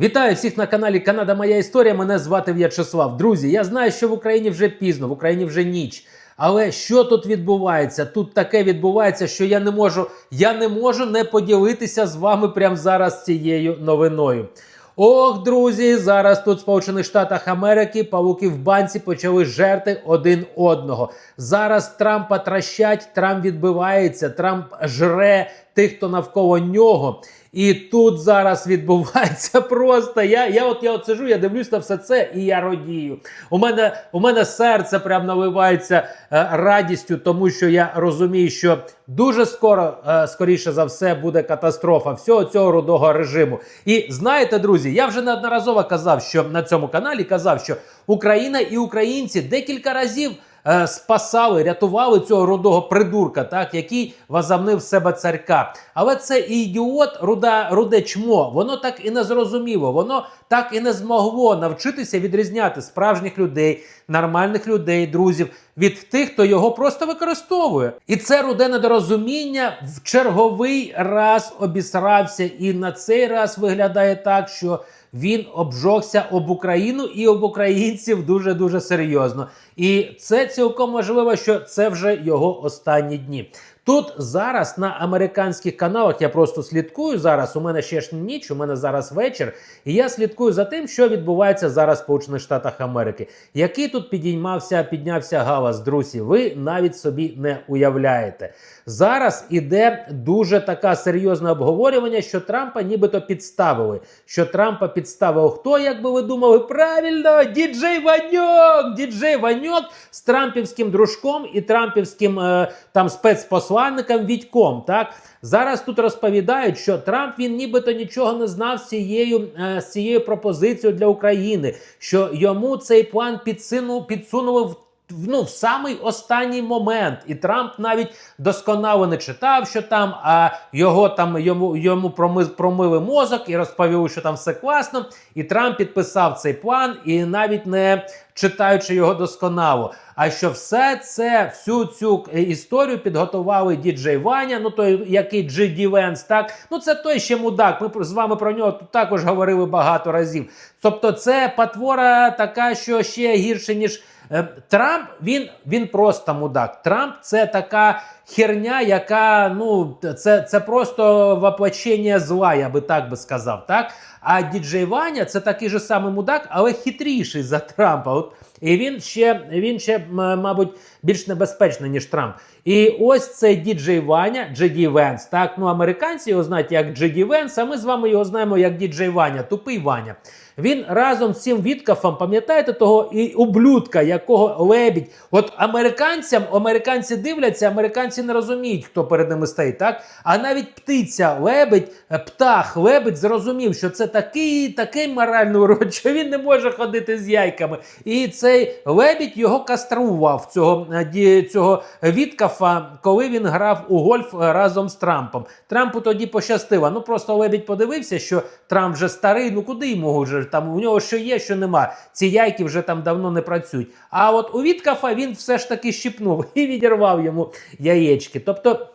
Вітаю всіх на каналі Канада Моя Історія. Мене звати В'ячеслав. Друзі, я знаю, що в Україні вже пізно, в Україні вже ніч. Але що тут відбувається? Тут таке відбувається, що я не можу, я не можу не поділитися з вами прямо зараз цією новиною. Ох, друзі, зараз тут в Сполучених Штатах Америки павуки в банці почали жерти один одного. Зараз Трампа тращать, Трамп відбивається, Трамп жре тих, хто навколо нього. І тут зараз відбувається просто. Я я от я от сижу, я дивлюсь на все це, і я радію. У мене у мене серце прям наливається е, радістю, тому що я розумію, що дуже скоро, е, скоріше за все, буде катастрофа всього цього рудого режиму. І знаєте, друзі, я вже неодноразово казав, що на цьому каналі казав, що Україна і українці декілька разів. Е, Спасали, рятували цього рудого придурка, так який возомнив себе царька. Але це ідіот, руда, руде чмо. Воно так і не зрозуміло. Воно так і не змогло навчитися відрізняти справжніх людей, нормальних людей, друзів від тих, хто його просто використовує. І це руде недорозуміння в черговий раз обісрався. І на цей раз виглядає так, що він обжогся об Україну і об українців дуже дуже серйозно. І це цілком можливо, що це вже його останні дні. Тут зараз на американських каналах я просто слідкую зараз. У мене ще ж ніч, у мене зараз вечір, і я слідкую за тим, що відбувається зараз в Сполучених Штатах Америки. Який тут підіймався, піднявся галас, друзі, ви навіть собі не уявляєте. Зараз іде дуже така серйозне обговорювання, що Трампа нібито підставили. Що Трампа підставив хто, як би ви думали, правильно, діджей Ваньок! Діджей Ваньок з трампівським дружком і трампівським е, там спецпосланником Відьком. Так зараз тут розповідають, що Трамп він нібито нічого не знав з цією, е, з цією пропозицією для України, що йому цей план підсунув, підсунули в ну, в самий останній момент, і Трамп навіть досконало не читав, що там, а його там йому йому проми, промили мозок і розповіли, що там все класно. І Трамп підписав цей план, і навіть не читаючи його досконало. А що все це, всю цю історію підготували діджей Ваня, ну той який Джиді Венс, так ну це той ще мудак. Ми з вами про нього тут також говорили багато разів. Тобто, це потвора така, що ще гірше ніж. Е, Трамп він, він просто мудак. Трамп це така херня, яка ну це, це просто воплощення зла, я би так би сказав. Так? А діджей Ваня це такий же самий мудак, але хитріший за Трампа. От, і він ще, він ще, мабуть, більш небезпечний, ніж Трамп. І ось цей діджей Ваня, Джеді Венс. Так, ну американці його знають як Джеді Венс, а ми з вами його знаємо як діджей Ваня, тупий Ваня. Він разом з цим Віткафом, пам'ятаєте того і ублюдка, якого лебідь. От американцям, американці дивляться, американці не розуміють, хто перед ними стоїть, так? А навіть птиця, лебедь, е, птах, лебедь зрозумів, що це такий, такий моральний урод, що він не може ходити з яйками. І цей лебідь його кастрував, цього, е, цього Віткафа, коли він грав у гольф е, разом з Трампом. Трампу тоді пощастило. Ну просто лебідь подивився, що Трамп вже старий, ну куди йому вже там у нього що є, що нема. Ці яйки вже там давно не працюють. А от у Віткафа він все ж таки щипнув і відірвав йому яєчки. Тобто.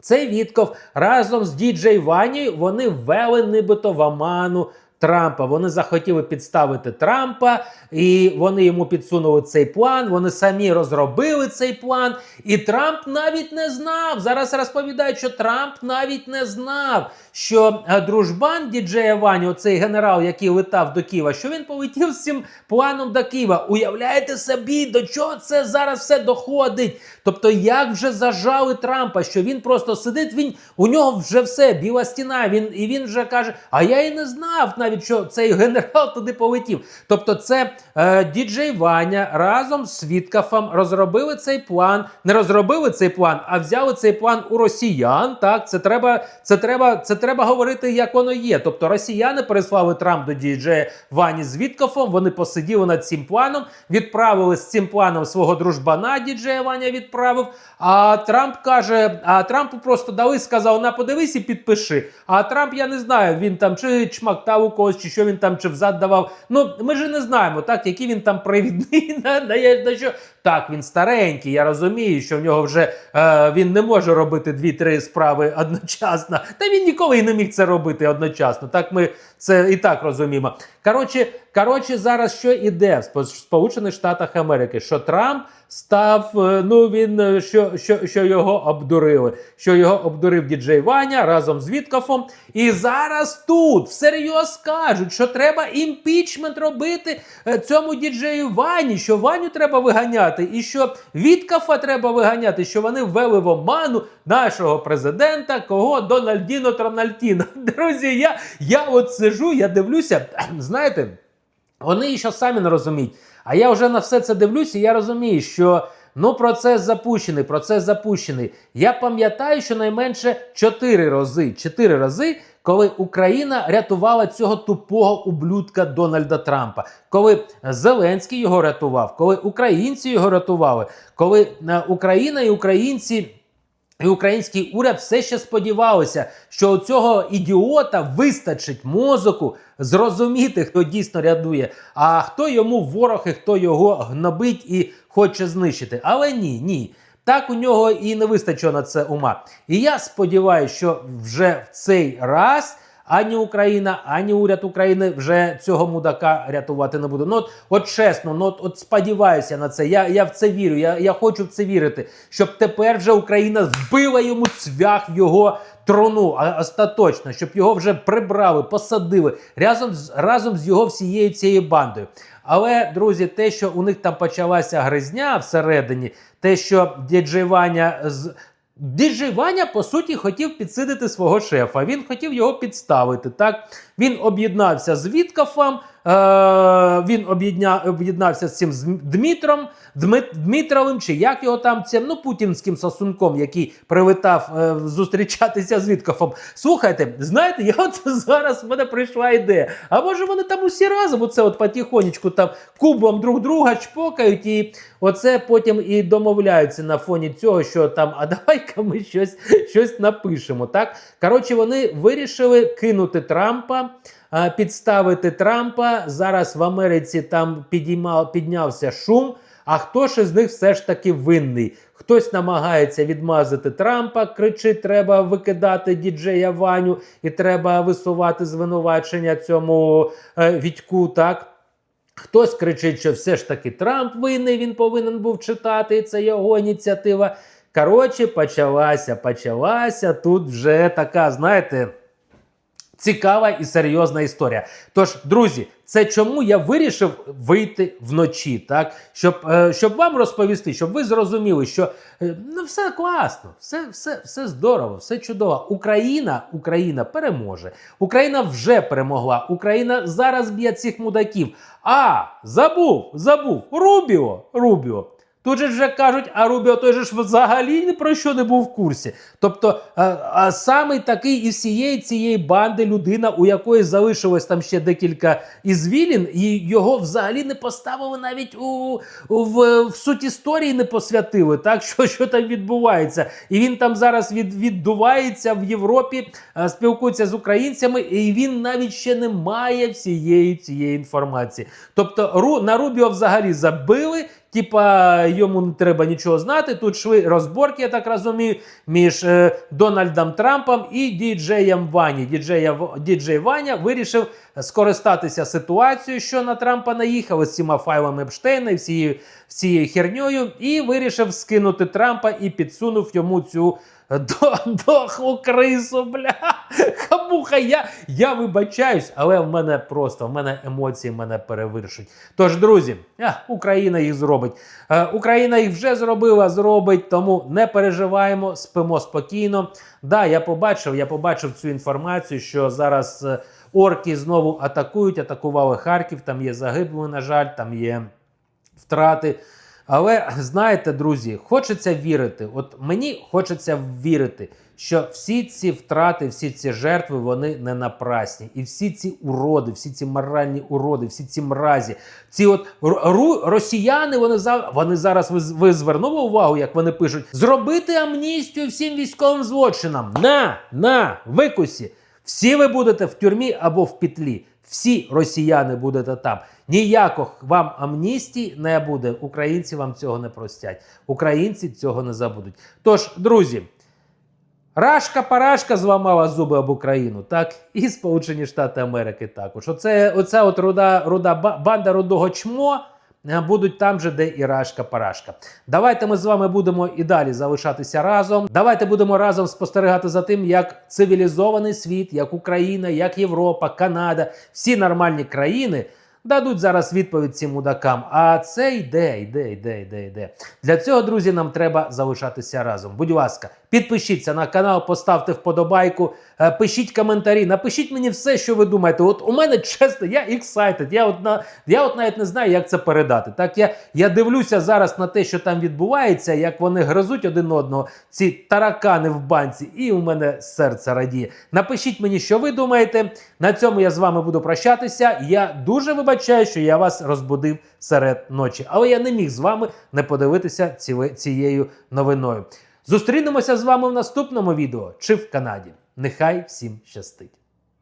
Цей Вітков разом з діджей Вані вони ввели нібито в оману Трампа. Вони захотіли підставити Трампа, і вони йому підсунули цей план. Вони самі розробили цей план. І Трамп навіть не знав. Зараз розповідають, що Трамп навіть не знав, що е, дружбан діджея Вані, оцей генерал, який летав до Києва, що він полетів з цим планом до Києва. Уявляєте собі, до чого це зараз все доходить? Тобто, як вже зажали Трампа, що він просто сидить, він у нього вже все, біла стіна. Він і він вже каже: А я і не знав навіть, що цей генерал туди полетів. Тобто, це е, діджей Ваня разом з Світкафом розробили цей план, не розробили цей план, а взяли цей план у росіян. Так, це треба, це треба, це треба говорити, як воно є. Тобто, росіяни переслали Трамп до діджея Вані з Віткафом. Вони посиділи над цим планом, відправили з цим планом свого дружбана. Діджея Ваня відправив. А Трамп каже: а Трампу просто дали, сказав: на подивись і підпиши. А Трамп, я не знаю, він там чи чмактав у когось, чи що він там, чи взад давав. Ну ми ж не знаємо, так, який він там провідний, на, на, на що Так, він старенький. Я розумію, що в нього вже е, він не може робити дві-три справи одночасно. Та він ніколи і не міг це робити одночасно. Так ми це і так розуміємо. Коротше, коротше, зараз що іде в Сполучених Штатах Америки? Що Трамп став, е, ну він е, що, що, що його обдурили, що його обдурив діджей Ваня разом з Віткофом. І зараз тут всерйоз кажуть, що треба імпічмент робити е, цьому діджею Вані, що Ваню треба виганяти, і що Віткофа треба виганяти, що вони ввели в оману нашого президента, кого Дональдіно Трональтіно. Друзі, я, я от сижу, я дивлюся, знаєте. Вони ще самі не розуміють. А я вже на все це дивлюся, і я розумію, що ну процес запущений, процес запущений. Я пам'ятаю, що найменше чотири рази, чотири рази, коли Україна рятувала цього тупого ублюдка Дональда Трампа, коли Зеленський його рятував, коли українці його рятували, коли е, Україна і українці. І український уряд все ще сподівалися, що у цього ідіота вистачить мозоку зрозуміти, хто дійсно рядує, а хто йому ворог і хто його гнобить і хоче знищити. Але ні, ні. Так у нього і не вистачило на це ума. І я сподіваюся, що вже в цей раз ані Україна, ані уряд України вже цього мудака рятувати не буде. Ну от, от чесно, ну от, от сподіваюся на це. Я, я в це вірю. Я, я хочу в це вірити, щоб тепер вже Україна збила йому цвях в його трону остаточно, щоб його вже прибрали, посадили разом з разом з його всією цією бандою. Але друзі, те, що у них там почалася гризня всередині, те, що діджей Ваня з Діджей по суті, хотів підсидити свого шефа. Він хотів його підставити. Так він об'єднався з Віткафом, він об'єдня, об'єднався з цим з Дмитром, Дмит, Дмитровим, чи як його там цим, ну путінським сосунком, який привітав е- зустрічатися з Віткафом. Слухайте, знаєте, я от зараз в мене прийшла ідея. А може вони там усі разом, оце от потихонечку там кубом друг друга чпокають, і оце потім і домовляються на фоні цього, що там, а давай-ка ми щось, щось напишемо. Так, коротше, вони вирішили кинути Трампа. Підставити Трампа зараз в Америці там підіймав, піднявся шум. А хто ж із них все ж таки винний? Хтось намагається відмазати Трампа, кричить, треба викидати діджея Ваню і треба висувати звинувачення цьому е, Вітьку. Так хтось кричить, що все ж таки Трамп винний, він повинен був читати, і це його ініціатива. Коротше, почалася, почалася тут вже така, знаєте. Цікава і серйозна історія. Тож, друзі, це чому я вирішив вийти вночі, так щоб, е, щоб вам розповісти, щоб ви зрозуміли, що е, ну все класно, все, все, все здорово, все чудово. Україна, Україна переможе. Україна вже перемогла. Україна зараз б'є цих мудаків. А забув, забув. Рубіо, Рубіо. Тут же вже кажуть, а Рубіо той же ж взагалі ні про що не був в курсі. Тобто, а, а саме такий із всієї цієї банди людина, у якої залишилось там ще декілька ізвілін, і його взагалі не поставили навіть у, у в, в суть історії не посвятили. Так що, що там відбувається, і він там зараз від, віддувається в Європі, а, спілкується з українцями, і він навіть ще не має всієї цієї інформації. Тобто, Ру на Рубіо взагалі забили. Типа йому не треба нічого знати. Тут шли розборки, я так розумію, між е, Дональдом Трампом і діджеєм Вані. Діджея, діджей Ваня вирішив скористатися ситуацією, що на Трампа наїхали з цими файлами Епштейна і всією, всією херньою, і вирішив скинути Трампа і підсунув йому цю. До, дохлу крису, бля. Хамуха, я, я вибачаюсь, але в мене просто в мене емоції мене перевершують. Тож, друзі, Україна їх зробить. Е, Україна їх вже зробила, зробить, тому не переживаємо, спимо спокійно. Да, я побачив, я побачив цю інформацію, що зараз е, орки знову атакують, атакували Харків. Там є загиблі, на жаль, там є втрати. Але знаєте, друзі, хочеться вірити. От мені хочеться вірити, що всі ці втрати, всі ці жертви, вони не напрасні. І всі ці уроди, всі ці моральні уроди, всі ці мразі, ці от ру, росіяни, вони за вони зараз ви, ви звернули увагу, як вони пишуть: зробити амністію всім військовим злочинам. На, на, викусі. Всі ви будете в тюрмі або в петлі. Всі росіяни будете там. Ніяких вам амністій не буде. Українці вам цього не простять. Українці цього не забудуть. Тож, друзі. Рашка парашка зламала зуби об Україну, так і Сполучені Штати Америки також. Оце, оця от руда, руда банда рудого чмо будуть там же, де і Рашка парашка. Давайте ми з вами будемо і далі залишатися разом. Давайте будемо разом спостерігати за тим, як цивілізований світ, як Україна, як Європа, Канада, всі нормальні країни. Дадуть зараз відповідь цим мудакам. А це йде, йде, йде, йде, йде. Для цього, друзі, нам треба залишатися разом. Будь ласка, підпишіться на канал, поставте вподобайку, е, пишіть коментарі, напишіть мені все, що ви думаєте. От у мене чесно, я excited, Я от на я от навіть не знаю, як це передати. Так я, я дивлюся зараз на те, що там відбувається, як вони гризуть один одного, ці таракани в банці, і у мене серце радіє. Напишіть мені, що ви думаєте. На цьому я з вами буду прощатися. Я дуже вибачаю, що я вас розбудив серед ночі, але я не міг з вами не подивитися ці- цією новиною. Зустрінемося з вами в наступному відео чи в Канаді. Нехай всім щастить!